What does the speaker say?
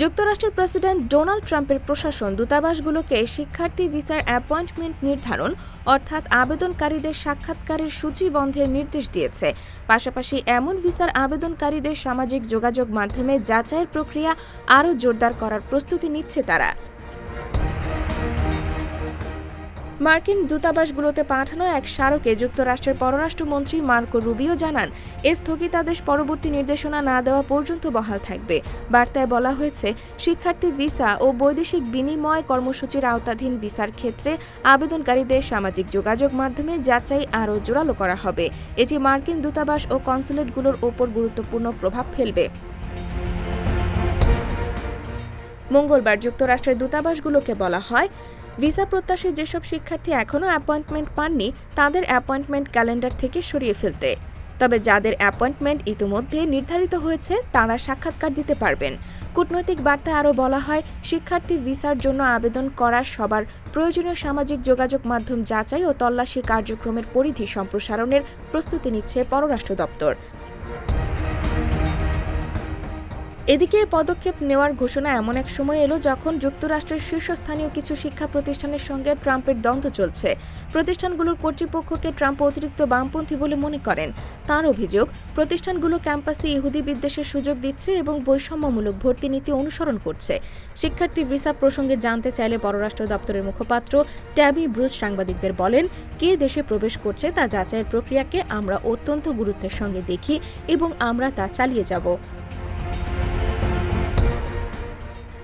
যুক্তরাষ্ট্রের president Donald ট্রাম্পের প্রশাসন দূতাবাসগুলোকে শিক্ষার্থী ভিসার অ্যাপয়েন্টমেন্ট নির্ধারণ, অর্থাৎ আবেদনকারীদের সাক্ষাৎকারের সূচি বন্ধের নির্দেশ দিয়েছে। পাশাপাশি এমন ভিসার আবেদনকারীদের সামাজিক যোগাযোগ মাধ্যমে যাচাইয়ের প্রক্রিয়া আরও জোরদার করার প্রস্তুতি নিচ্ছে তারা। মার্কিন দূতাবাসগুলোতে পাঠানো এক স্মারকে যুক্তরাষ্ট্রের পররাষ্ট্রমন্ত্রী মার্কো রুবিও জানান, এ স্থগিতাদেশ পরবর্তী নির্দেশনা না দেওয়া পর্যন্ত বহাল থাকবে। বার্তায় বলা হয়েছে, শিক্ষার্থী ভিসা ও বৈদেশিক বিনিময় কর্মসূচির আওতাধীন ভিসার ক্ষেত্রে আবেদনকারীদের সামাজিক যোগাযোগ মাধ্যমে যাচাই আরও জোরালো করা হবে। এটি মার্কিন দূতাবাস ও কনসুলেটগুলোর ওপর গুরুত্বপূর্ণ প্রভাব ফেলবে। মঙ্গলবার যুক্তরাষ্ট্রের দূতাবাসগুলোকে বলা হয় ভিসা প্রত্যাশী যেসব শিক্ষার্থী এখনও অ্যাপয়েন্টমেন্ট পাননি, তাদের অ্যাপয়েন্টমেন্ট ক্যালেন্ডার থেকে সরিয়ে ফেলতে। তবে যাদের অ্যাপয়েন্টমেন্ট ইতিমধ্যে নির্ধারিত হয়েছে, তারা সাক্ষাৎকার দিতে পারবেন। কূটনৈতিক বার্তায় আরও বলা হয়, শিক্ষার্থী ভিসার জন্য আবেদন করা সবার প্রয়োজনীয় সামাজিক যোগাযোগ মাধ্যম যাচাই ও তল্লাশি কার্যক্রমের পরিধি সম্প্রসারণের প্রস্তুতি নিচ্ছে পররাষ্ট্র দপ্তর। এদিকে পদক্ষেপ নেওয়ার ঘোষণা এমন এক সময় এলো যখন যুক্তরাষ্ট্রের শীর্ষস্থানীয় কিছু শিক্ষা প্রতিষ্ঠানের সঙ্গে ট্রাম্পের দ্বন্দ্ব চলছে। প্রতিষ্ঠানগুলোর কর্তৃপক্ষকে ট্রাম্প অতিরিক্ত বামপন্থী বলে মনে করেন। তার অভিযোগ, প্রতিষ্ঠানগুলো ক্যাম্পাসে ইহুদি বিদ্বেষের সুযোগ দিচ্ছে এবং বৈষম্যমূলক ভর্তি নীতি অনুসরণ করছে। শিক্ষার্থী ভিসা প্রসঙ্গে জানতে চাইলে পররাষ্ট্র দপ্তরের মুখপাত্র ট্যাবি ব্রুস সাংবাদিকদের বলেন, কে দেশে প্রবেশ করছে তা যাচাইয়ের প্রক্রিয়াকে আমরা অত্যন্ত গুরুত্বের সঙ্গে দেখি এবং আমরা তা চালিয়ে যাব।